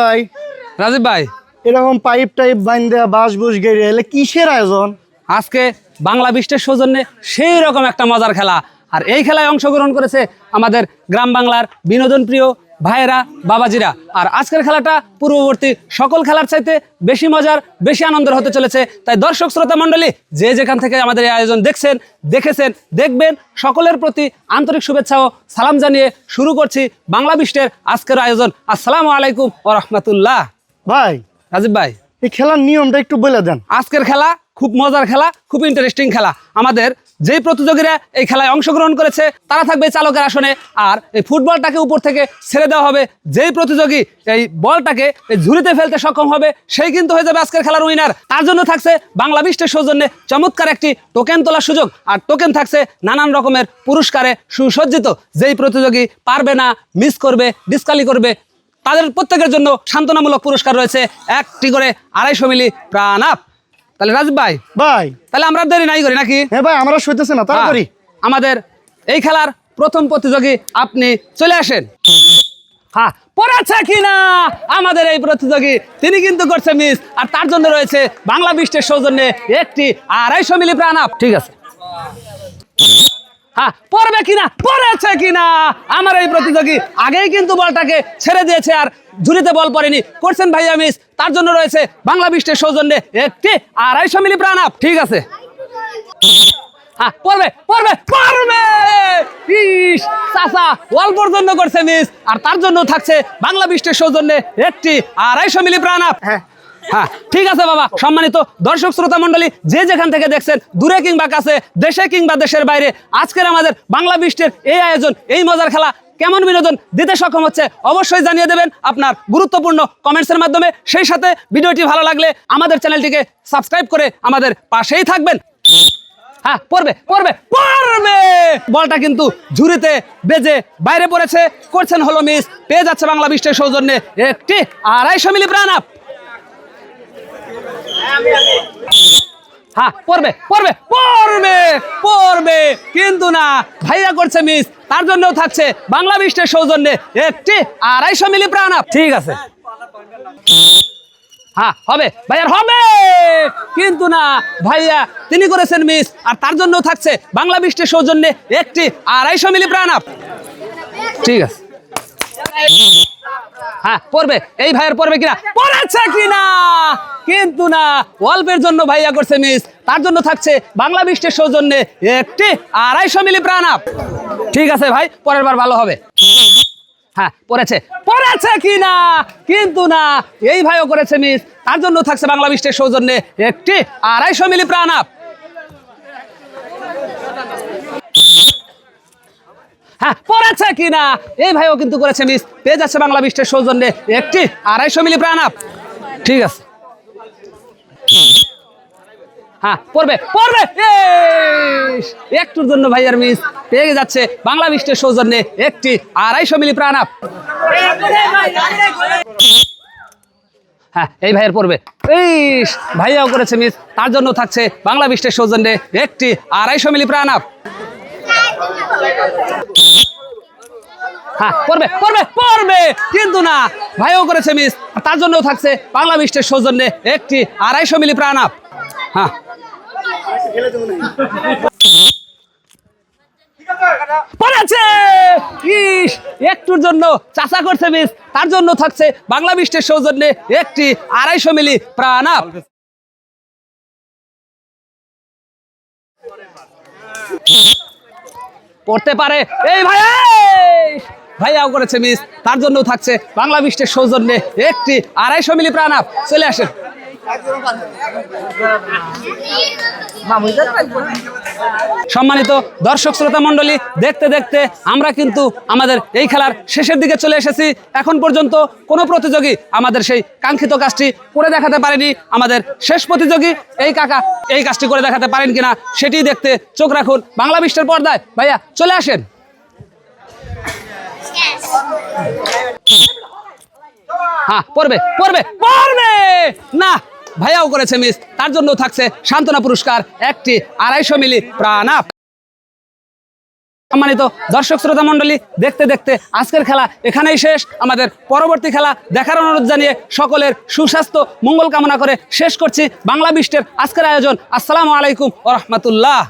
ভাই? রাজীব ভাই। এরকম পাইপ টাইপ বাইন্দা বাস বুস গেড়ে এলে কিসের আয়োজন? আজকে বাংলা বিশ্বের সৌজন্যে সেই রকম একটা মজার খেলা। আর এই খেলায় অংশগ্রহণ করেছে আমাদের গ্রাম বাংলার বিনোদন প্রিয় ভাইয়েরা বাবাজিরা আর আজকের খেলাটা পূর্ববর্তী সকল খেলার চাইতে বেশি মজার বেশি আনন্দের হতে চলেছে। তাই দর্শক শ্রোতা মণ্ডলী যে যেখান থেকে আমাদের এই আয়োজন দেখছেন দেখেছেন দেখবেন সকলের প্রতি আন্তরিক শুভেচ্ছা ও সালাম জানিয়ে শুরু করছি বাংলা বিশ্বের আজকের আয়োজন। আসসালামু আলাইকুম ও রহমতুল্লাহ। ভাই রাজীব ভাই। এই খেলার নিয়মটা একটু বলে দেন। আজকের খেলা খুব মজার খেলা খুব ইন্টারেস্টিং খেলা। আমাদের যেই প্রতিযোগীরা এই খেলায় অংশগ্রহণ করেছে, তারা থাকবে চালকের আসনে। আর এই ফুটবলটাকে উপর থেকে ছেড়ে দেওয়া হবে। যেই প্রতিযোগী এই বলটাকে এই ঝুড়িতে ফেলতে সক্ষম হবে, সেই কিন্তু হয়ে যাবে আজকের খেলার উইনার তার জন্য থাকছে বাংলা বিশ্বের সৌজন্যে চমৎকার একটি টোকেন তোলার সুযোগ। আর টোকেন থাকছে নানান রকমের পুরস্কারে সুসজ্জিত। যেই প্রতিযোগী পারবে না মিস করবে ডিসকালি করবে, তাদের প্রত্যেকের জন্য সান্ত্বনামূলক পুরস্কার রয়েছে। একটি করে আড়াইশো মিলি প্রাণ আপ। তাহলে রাজীব ভাই ভাই। তাহলে আমরা দেরি নাই করি নাকি? হ্যাঁ ভাই আমরা শুইতেছি না তাড়াতাড়ি। হ্যাঁ, আমাদের এই খেলার প্রথম প্রতিযোগী আপনি চলে আসেন। হ্যাঁ পড়াচ্ছে কিনা? আমাদের এই প্রতিযোগী তিনি কিন্তু করছে মিস আর তার জন্য রয়েছে বাংলা বিশ্বের সৌজন্যে একটি আড়াইশো মিলি প্রাণ আপ ঠিক আছে। হ্যাঁ পড়বে কিনা? পড়েছে কিনা? আমার এই প্রতিযোগী আগেই কিন্তু বলটাকে ছেড়ে দিয়েছে আর ঝুড়িতে বল পড়েনি। করছেন ভাইয়া মিস তার জন্য রয়েছে বাংলা বিশ্বের সৌজন্যে একটি আড়াইশো মিলি প্রাণ আপ ঠিক আছে? হ্যাঁ পড়বে পড়বে পড়বে! ইস, চাচা, ওয়াল পর্যন্ত করছে মিস আর তার জন্য থাকছে বাংলা বিশ্বের সৌজন্যে একটি আড়াইশো মিলি প্রাণ আপ হ্যাঁ হ্যাঁ ঠিক আছে বাবা, সম্মানিত দর্শক শ্রোতা মণ্ডলী, যে যেখান থেকে দেখছেন, দূরে কিংবা কাছে, দেশে কিংবা দেশের বাইরে, আজকের আমাদের বাংলা বিশ্বের এই আয়োজন, এই মজার খেলা কেমন বিনোদন দিতে সক্ষম হচ্ছে, অবশ্যই জানিয়ে দেবেন আপনার গুরুত্বপূর্ণ কমেন্টসের মাধ্যমে। সেই সাথে ভিডিওটি ভালো লাগলে আমাদের চ্যানেলটিকে সাবস্ক্রাইব করে আমাদের পাশেই থাকবেন। হ্যাঁ পড়বে পড়বে পড়বে! বলটা কিন্তু ঝুড়িতে বেজে বাইরে পড়েছে, করছেন হলো মিস পেয়ে যাচ্ছে বাংলা বিশ্বের সৌজন্যে একটি আড়াইশো মিলি প্রাণ আপ হ্যাঁ পড়বে পড়বে পড়বে পড়বে। কিন্তু না, ভাইয়া করছে মিস তার জন্যও থাকছে বাংলা বিশ্বের সৌজন্যে একটি আড়াইশো মিলি প্রাণ ঠিক আছে। হ্যাঁ হবে, ভাইয়ার হবে। কিন্তু না, ভাইয়া, তিনি করেছেন মিস আর তার জন্য থাকছে বাংলা বিশ্বের সৌজন্যে একটি আড়াইশো মিলি প্রাণ ঠিক আছে। হ্যাঁ পড়বে। এই ভাইয়ের পড়বে কিনা? পড়েছে কিনা? কিন্তু না, অল্পের জন্য ভাইয়া করছে মিস তার জন্য থাকছে বাংলা বিশ্বের সৌজন্যে একটি আড়াইশো মিলি প্রাণ ঠিক আছে ভাই, পরের বার ভালো হবে। হ্যাঁ পড়েছে। পড়েছে কিনা? কিন্তু না, এই ভাইও করেছে মিস তার জন্য থাকছে বাংলা বিশ্বের সৌজন্যে একটি আড়াইশো মিলি প্রাণ হ্যাঁ এই ভাইও কিন্তু করেছে মিস পেয়ে যাচ্ছে বাংলা বিশ্বের সৌজন্যে। একটি আড়াইশো মিলি প্রাণ ঠিক আছে। হ্যাঁ একটুর জন্য ভাইয়ার মিস পেয়ে যাচ্ছে বাংলা সৌজন্যে একটি আড়াইশো মিলি প্রাণ আপ হ্যাঁ এই ভাইয়ের পড়বে। ইস, ভাইয়াও করেছে মিস তার জন্য থাকছে বাংলা বিশ্বের সৌজন্যে একটি আড়াইশো মিলি প্রাণ আপ হ্যাঁ পড়বে পড়বে পড়বে। কিন্তু না, ভাইও করেছে মিস তার জন্যও থাকছে বাংলা বিশ্বের সৌজন্যে একটি আড়াইশো মিলি প্রাণ আপ হ্যাঁ একটুর জন্য চাষা করছে মিস তার জন্য থাকছে বাংলা বিশ্বের সৌজন্যে একটি আড়াইশো মিলি প্রাণ আপ পড়তে পারে। এই ভাই ভাইয়াও করেছে মিস তার জন্য থাকছে বাংলা বিশ্বের সৌজন্যে একটি আড়াইশো মিলি প্রাণ আপ চলে আসেন। সম্মানিত দর্শক শ্রোতা মণ্ডলী, দেখতে দেখতে আমরা কিন্তু আমাদের এই খেলার শেষের দিকে চলে এসেছি। এখন পর্যন্ত কোনো প্রতিযোগী আমাদের সেই কাঙ্ক্ষিত কাজটি করে দেখাতে পারেনি। আমাদের শেষ প্রতিযোগী এই কাকা এই কাজটি করে দেখাতে পারেন কিনা সেটি দেখতে চোখ রাখুন। বাংলা বিশ্বের পর্দায়। ভাইয়া, চলে আসেন। হ্যাঁ পড়বে পড়বে পড়বে! না ভাইয়াও করেছে মিস। তার জন্য থাকছে সান্ত্বনা পুরস্কার, একটি আড়াইশো মিলি প্রাণ আপ সম্মানিত দর্শক শ্রোতা মণ্ডলী, দেখতে দেখতে আজকের খেলা এখানেই শেষ। আমাদের পরবর্তী খেলা দেখার অনুরোধ জানিয়ে সকলের সুস্বাস্থ্য, মঙ্গল কামনা করে শেষ করছি বাংলা বিষ্টের আজকের আয়োজন। আসসালামু আলাইকুম ও রহমতুল্লাহ।